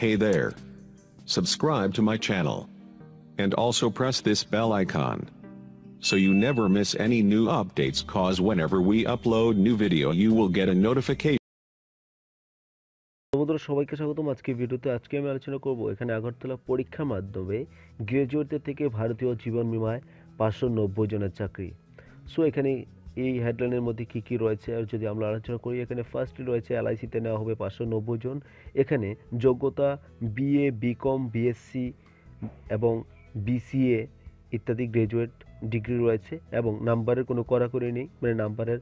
Hey there. Subscribe to my channel. And also press this bell icon. So you never miss any new updates cause whenever we upload new video you will get a notification. বন্ধুরা সবাইকে স্বাগতম আজকে ভিডিওতে আজকে আমি আলোচনা করব এখানে আগরতলা পরীক্ষা মাধ্যমে গ্রাজুয়েটদের থেকে ভারতীয় জীবন বিমায় পাঁচশো নব্বই জনের চাকরি সো এখানে এই হেডলাইনের মধ্যে কী কী রয়েছে? আর যদি আমরা আলোচনা করি, এখানে ফার্স্টে রয়েছে এলআইসিতে নেওয়া হবে পাঁচশো নব্বই জন। এখানে যোগ্যতা বিএ বিকম বিএসসি এবং বিসিএ ইত্যাদি গ্রাজুয়েট ডিগ্রি রয়েছে এবং নাম্বারের কোনো কড়াকড়ি নেই মানে নাম্বারের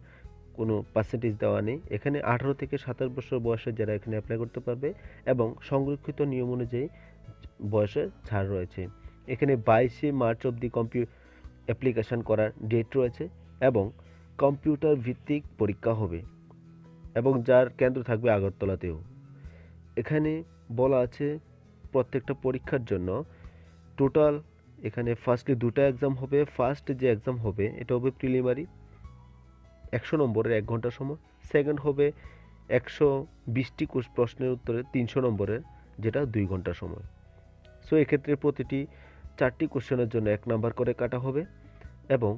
কোনো পার্সেন্টেজ দেওয়া নেই। এখানে আঠারো থেকে সাতাশ বছর বয়সে যারা এখানে অ্যাপ্লাই করতে পারবে এবং সংরক্ষিত নিয়ম অনুযায়ী বয়সের ছাড় রয়েছে। এখানে বাইশে মার্চ অবধি কম্পিউ অ্যাপ্লিকেশান করার ডেট রয়েছে এবং কম্পিউটার ভিত্তিক পরীক্ষা হবে এবং যার কেন্দ্র থাকবে আগরতলাতেও। এখানে বলা আছে প্রত্যেকটা পরীক্ষার জন্য টোটাল এখানে ফার্স্টলি দুটো এক্সাম হবে ফার্স্ট যে এক্সাম হবে এটা হবে প্রিলিমারি একশো নম্বরের এক ঘণ্টা সময়। সেকেন্ড হবে একশো বিশটি প্রশ্নের উত্তরে তিনশো নম্বরের যেটা দুই ঘণ্টা সময়। সো এক্ষেত্রে প্রতিটি চারটি কোশ্চেনের জন্য এক নাম্বার করে কাটা হবে এবং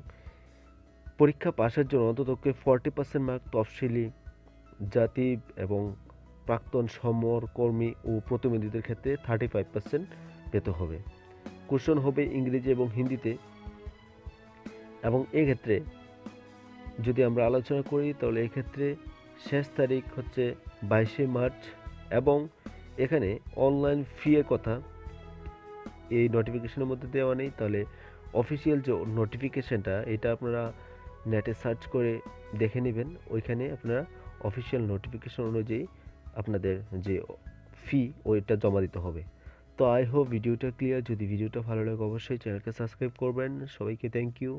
পরীক্ষা পাশের জন্য অন্ততকে ফর্টি পার্সেন্ট মার্ক তফসিলি জাতি এবং প্রাক্তন সমর কর্মী ও প্রতিনিধিদের ক্ষেত্রে থার্টি ফাইভ পার্সেন্ট পেতে হবে। কোশ্চেন হবে ইংরেজি এবং হিন্দিতে। এবং এক্ষেত্রে যদি আমরা আলোচনা করি, তাহলে এক্ষেত্রে শেষ তারিখ হচ্ছে বাইশে মার্চ এবং এখানে অনলাইন ফি এর কথা এই নোটিফিকেশনের মধ্যে দেওয়া নেই। তাহলে অফিসিয়াল যে নোটিফিকেশনটা এটা আপনারা নেটে সার্চ করে দেখে নেবেন। ওইখানে আপনারা অফিসিয়াল নোটিফিকেশন অনুযায়ী আপনাদের যে ফি ওইটা জমা দিতে হবে। তো আই হোপ ভিডিওটা ক্লিয়ার যদি ভিডিওটা ভালো লাগে, অবশ্যই চ্যানেলকে সাবস্ক্রাইব করবেন। সবাইকে থ্যাংক ইউ